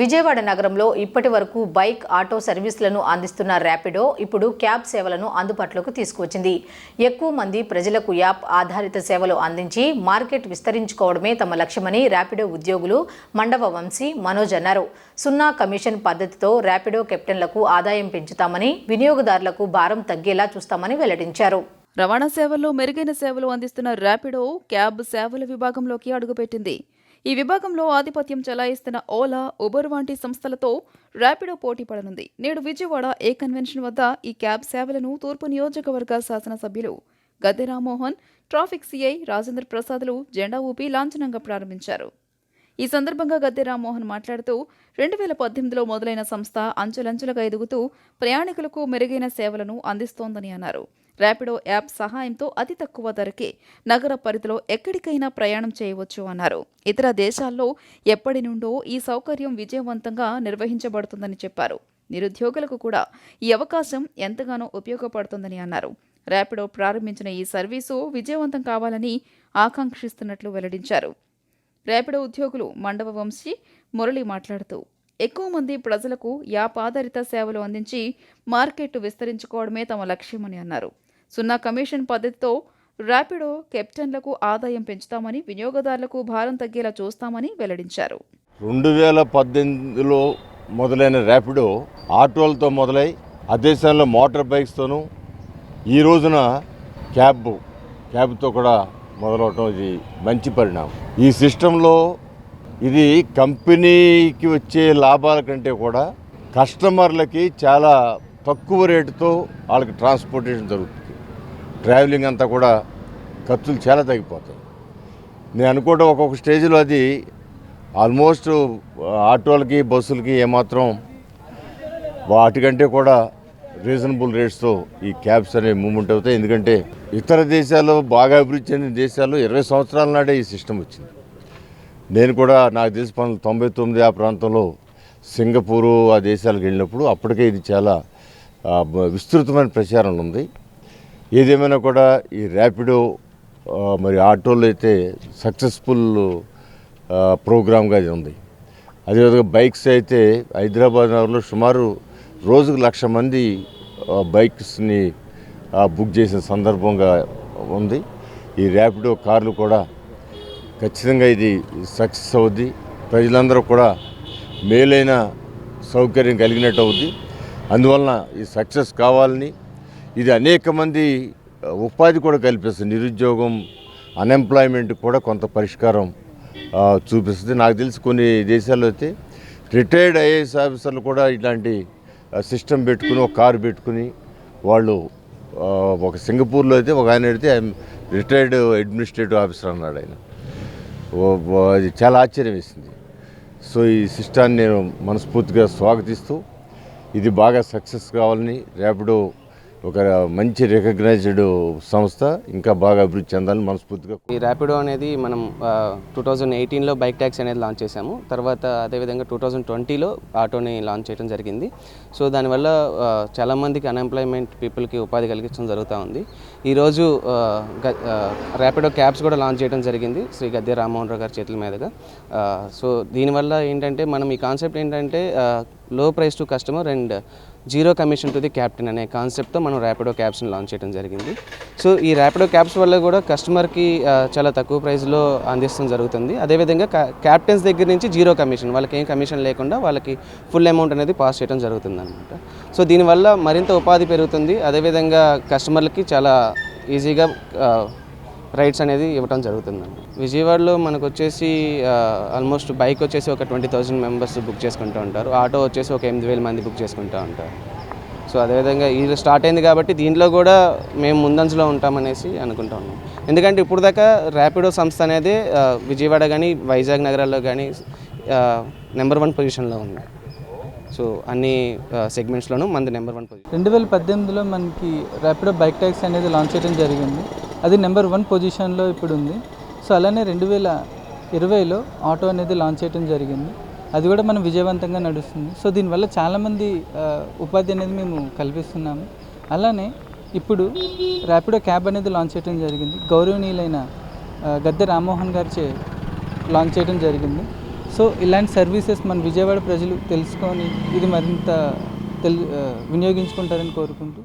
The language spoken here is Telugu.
విజయవాడ నగరంలో ఇప్పటి వరకు బైక్ ఆటో సర్వీసులను అందిస్తున్న ర్యాపిడో ఇప్పుడు క్యాబ్ సేవలను అందుబాటులోకి తీసుకువచ్చింది. ఎక్కువ మంది ప్రజలకు యాప్ ఆధారిత సేవలు అందించి మార్కెట్ విస్తరించుకోవడమే తమ లక్ష్యమని ర్యాపిడో ఉద్యోగులు మండవ వంశీ మనోజ్ అన్నారు. సున్నా కమిషన్ పద్ధతితో ర్యాపిడో కెప్టెన్లకు ఆదాయం పెంచుతామని వినియోగదారులకు భారం తగ్గేలా చూస్తామని వెల్లడించారు. రవాణా సేవల్లో మెరుగైన సేవలు అందిస్తున్న ర్యాపిడో క్యాబ్ సేవల విభాగంలోకి అడుగుపెట్టింది. ఈ విభాగంలో ఆధిపత్యం చెలాయిస్తున్న ఓలా ఉబర్ వంటి సంస్థలతో ర్యాపిడో పోటీ పడనుంది. నేడు విజయవాడ ఏ కన్వెన్షన్ వద్ద ఈ క్యాబ్ సేవలను తూర్పు నియోజకవర్గ శాసనసభ్యులు గద్దె రామ్మోహన్ ట్రాఫిక్ సిఐ రాజేంద్ర ప్రసాద్లు జెండా ఊపి లాంఛనంగా ప్రారంభించారు. ఈ సందర్భంగా గద్దె రామ్మోహన్ మాట్లాడుతూ రెండు వేల పద్దెనిమిదిలో మొదలైన సంస్థ అంచెలంచెలుగా ఎదుగుతూ ప్రయాణికులకు మెరుగైన సేవలను అందిస్తోందని అన్నారు. ర్యాపిడో యాప్ సహాయంతో అతి తక్కువ ధరకే నగర పరిధిలో ఎక్కడికైనా ప్రయాణం చేయవచ్చు అన్నారు. ఇతర దేశాల్లో ఎప్పటి నుండో ఈ సౌకర్యం విజయవంతంగా నిర్వహించబడుతుందని చెప్పారు. నిరుద్యోగులకు కూడా ఈ అవకాశం ఎంతగానో ఉపయోగపడుతుందని అన్నారు. ర్యాపిడో ప్రారంభించిన ఈ సర్వీసు విజయవంతం కావాలని ఆకాంక్షిస్తున్నట్లు వెల్లడించారు. ర్యాపిడో ఉద్యోగులు మండవ వంశీ మురళి మాట్లాడుతూ ఎక్కువ మంది ప్రజలకు యాప్ ఆధారిత సేవలు అందించి మార్కెట్ విస్తరించుకోవడమే తమ లక్ష్యమని అన్నారు. సున్నా కమిషన్ పద్ధతితో ర్యాపిడో కెప్టెన్లకు ఆదాయం పెంచుతామని వినియోగదారులకు భారం తగ్గేలా చూస్తామని వెల్లడించారు. రెండు వేల పద్దెనిమిదిలో మొదలైన ర్యాపిడో ఆటోలతో మొదలై అదేశాల్లో మోటార్ బైక్స్తోనూ ఈ రోజున క్యాబ్ క్యాబ్తో కూడా మొదలవటం ఇది మంచి పరిణామం. ఈ సిస్టంలో ఇది కంపెనీకి వచ్చే లాభాల కంటే కూడా కస్టమర్లకి చాలా తక్కువ రేటుతో వాళ్ళకి ట్రాన్స్పోర్టేషన్ జరుగుతుంది. ట్రావెలింగ్ అంతా కూడా ఖర్చులు చాలా తగ్గిపోతాయి. నేను అనుకోవడం ఒక్కొక్క స్టేజ్లో అది ఆల్మోస్ట్ ఆటోలకి బస్సులకి ఏమాత్రం వాటికంటే కూడా రీజనబుల్ రేట్స్తో ఈ క్యాబ్స్ అనేవి మూవ్మెంట్ అవుతాయి. ఎందుకంటే ఇతర దేశాల్లో బాగా అభివృద్ధి చెందిన దేశాల్లో ఇరవై సంవత్సరాల నాడే ఈ సిస్టమ్ వచ్చింది. నేను కూడా నాకు తెలిసి పంతొమ్మిది తొంభై తొమ్మిది ఆ ప్రాంతంలో సింగపూరు ఆ దేశాలకు వెళ్ళినప్పుడు అప్పటికే ఇది చాలా విస్తృతమైన ప్రచారంలో ఉంది. ఏదేమైనా కూడా ఈ ర్యాపిడో మరి ఆటోలో అయితే సక్సెస్ఫుల్ ప్రోగ్రామ్గా అది ఉంది. అదేవిధంగా బైక్స్ అయితే హైదరాబాద్ నగరంలో సుమారు రోజుకు లక్ష మంది బైక్స్ని బుక్ చేసిన సందర్భంగా ఉంది. ఈ ర్యాపిడో కార్లు కూడా ఖచ్చితంగా ఇది సక్సెస్ అవుద్ది. ప్రజలందరూ కూడా మేలైన సౌకర్యం కలిగినట్టు అవుద్ది. అందువలన ఈ సక్సెస్ కావాలని ఇది అనేక మంది ఉపాధి కూడా కల్పిస్తుంది. నిరుద్యోగం అన్ఎంప్లాయ్మెంట్ కూడా కొంత పరిష్కారం చూపిస్తుంది. నాకు తెలిసి కొన్ని దేశాల్లో అయితే రిటైర్డ్ ఐఏఎస్ ఆఫీసర్లు కూడా ఇలాంటి సిస్టమ్ పెట్టుకుని ఒక కారు పెట్టుకుని వాళ్ళు ఒక సింగపూర్లో అయితే ఒక ఆయన అయితే రిటైర్డ్ అడ్మినిస్ట్రేటివ్ ఆఫీసర్ అన్నాడు ఆయన. అది చాలా ఆశ్చర్యం వేసింది. సో ఈ సిస్టాన్ని నేను మనస్ఫూర్తిగా స్వాగతిస్తూ ఇది బాగా సక్సెస్ కావాలని ర్యాపిడో ఒక మంచి రికగ్నైజ్డ్ సంస్థ ఇంకా బాగా అభివృద్ధి చెందాలని మనస్ఫూర్తిగా ఈ ర్యాపిడో అనేది మనం టూ థౌజండ్ ఎయిటీన్లో బైక్ ట్యాక్స్ అనేది లాంచ్ చేశాము. తర్వాత అదేవిధంగా టూ థౌజండ్ ట్వంటీలో ఆటోని లాంచ్ చేయడం జరిగింది. సో దానివల్ల చాలామందికి అన్ఎంప్లాయ్మెంట్ పీపుల్కి ఉపాధి కలిగించడం జరుగుతూ ఉంది. ఈరోజు గ- ర్యాపిడో క్యాబ్స్ కూడా లాంచ్ చేయడం జరిగింది శ్రీ గద్దె రామ్మోహన్ రావు గారి చేతుల మీదుగా. సో దీనివల్ల ఏంటంటే మనం ఈ కాన్సెప్ట్ ఏంటంటే low price to customer and zero commission to the captain అనే కాన్సెప్ట్తో మనం ర్యాపిడో క్యాబ్స్ని లాంచ్ చేయడం జరిగింది. సో ఈ ర్యాపిడో క్యాబ్స్ వల్ల కూడా కస్టమర్కి చాలా తక్కువ ప్రైస్లో అందించడం జరుగుతుంది. అదేవిధంగా క్యాప్టెన్స్ దగ్గర నుంచి జీరో కమిషన్ వాళ్ళకి ఏం కమిషన్ లేకుండా వాళ్ళకి ఫుల్ అమౌంట్ అనేది పాస్ చేయడం జరుగుతుంది అనమాట సో దీనివల్ల మరింత ఉపాధి పెరుగుతుంది. అదేవిధంగా కస్టమర్లకి చాలా ఈజీగా రైడ్స్ అనేది ఇవ్వడం జరుగుతుందండి. విజయవాడలో మనకు వచ్చేసి ఆల్మోస్ట్ బైక్ వచ్చేసి ఒక ట్వంటీ థౌజండ్ మెంబర్స్ బుక్ చేసుకుంటూ ఉంటారు. ఆటో వచ్చేసి ఒక ఎనిమిది వేల మంది బుక్ చేసుకుంటూ ఉంటారు. సో అదేవిధంగా ఇది స్టార్ట్ అయింది కాబట్టి దీంట్లో కూడా మేము ముందంజలో ఉంటామనేసి అనుకుంటా ఉన్నాం. ఎందుకంటే ఇప్పుడు దాకా ర్యాపిడో సంస్థ అనేది విజయవాడ కానీ వైజాగ్ నగరాల్లో కానీ నెంబర్ వన్ పొజిషన్లో ఉంది. సో అన్ని సెగ్మెంట్స్లోనూ మనది నెంబర్ వన్ పొజిషన్ రెండు వేల పద్దెనిమిదిలో మనకి ర్యాపిడో బైక్ ట్యాక్స్ అనేది లాంచ్ చేయడం జరిగింది. అది నెంబర్ వన్ పొజిషన్లో ఇప్పుడు ఉంది సో అలానే రెండు వేల ఇరవైలో ఆటో అనేది లాంచ్ చేయడం జరిగింది. అది కూడా మనం విజయవంతంగా నడుస్తుంది. సో దీనివల్ల చాలామంది ఉపాధి అనేది మేము కల్పిస్తున్నాము. అలానే ఇప్పుడు ర్యాపిడో క్యాబ్ అనేది లాంచ్ చేయడం జరిగింది. గౌరవనీయులైన గద్దె రామ్మోహన్ గారిచే లాంచ్ చేయడం జరిగింది. సో ఇలాంటి సర్వీసెస్ మన విజయవాడ ప్రజలు తెలుసుకొని ఇది మరింత తెలు వినియోగించుకుంటారని కోరుకుంటూ